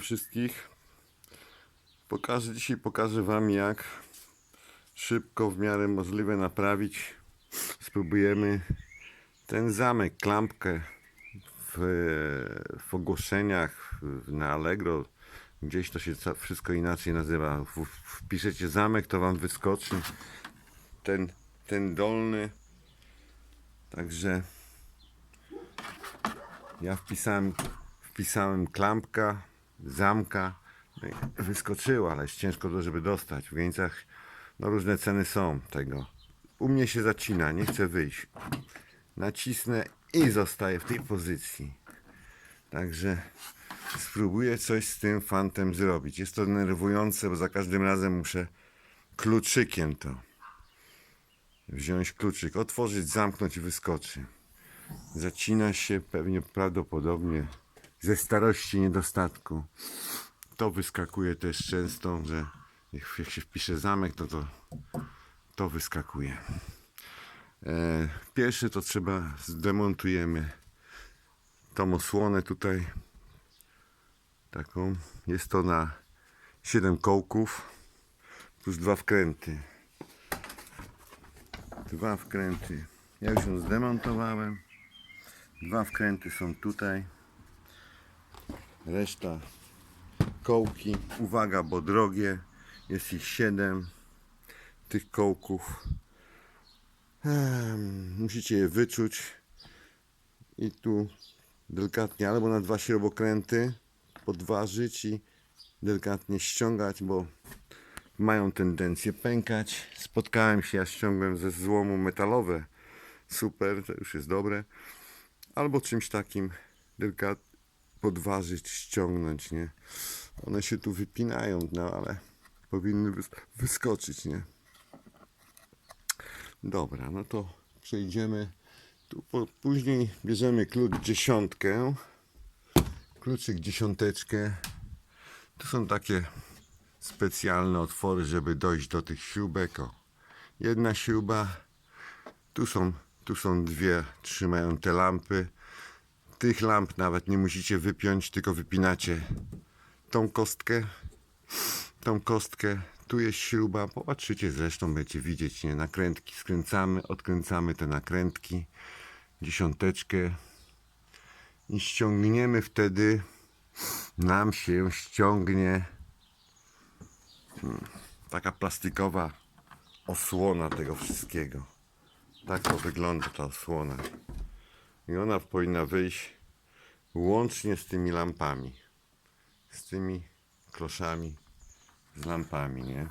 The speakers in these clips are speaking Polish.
wszystkich. Pokażę dzisiaj pokażę wam jak szybko w miarę możliwe naprawić. Spróbujemy ten zamek, klampkę w, w ogłoszeniach na Allegro. Gdzieś to się wszystko inaczej nazywa. Wpiszecie zamek, to wam wyskoczy ten, ten dolny. Także ja wpisałem, wpisałem klampka, zamka, no i wyskoczyło, ale jest ciężko to, żeby dostać. W Wieńcach no różne ceny są tego. U mnie się zacina, nie chcę wyjść. Nacisnę i zostaję w tej pozycji. Także spróbuję coś z tym fantem zrobić. Jest to denerwujące, bo za każdym razem muszę kluczykiem to wziąć kluczyk, otworzyć, zamknąć i wyskoczy. Zacina się pewnie prawdopodobnie ze starości niedostatku. To wyskakuje też często, że jak, się wpisze zamek, to to, to wyskakuje. E, pierwsze to trzeba zdemontujemy tą osłonę tutaj taką. Jest to na 7 kołków plus dwa wkręty. Dwa wkręty. Ja już ją zdemontowałem. Dwa wkręty są tutaj. Reszta kołki. Uwaga, bo drogie. Jest ich 7 tych kołków. Em, Musicie je wyczuć. I tu delikatnie albo na dwa śrubokręty podważyć i delikatnie ściągać, bo mają tendencję pękać. Spotkałem się, ja ściągłem ze złomu metalowe. Super, to już jest dobre. Albo czymś takim delikatnie podważyć, ściągnąć, nie? One się tu wypinają, no ale powinny wys- wyskoczyć, nie? Dobra, no to przejdziemy. Tu po, później bierzemy klucz dziesiątkę. Kluczyk dziesiąteczkę. Tu są takie specjalne otwory, żeby dojść do tych śrubek. O. Jedna śruba. Tu są, tu są dwie, trzymają te lampy. Tych lamp nawet nie musicie wypiąć, tylko wypinacie tą kostkę. Tą kostkę. Tu jest śruba. Popatrzycie zresztą, będziecie widzieć, nie? Nakrętki skręcamy, odkręcamy te nakrętki. Dziesiąteczkę. I ściągniemy wtedy. Nam się ściągnie taka plastikowa osłona tego wszystkiego. Tak to wygląda ta osłona. I ona powinna wyjść łącznie z tymi lampami. Z tymi kloszami, z lampami, nie?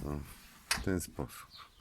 No, w ten sposób.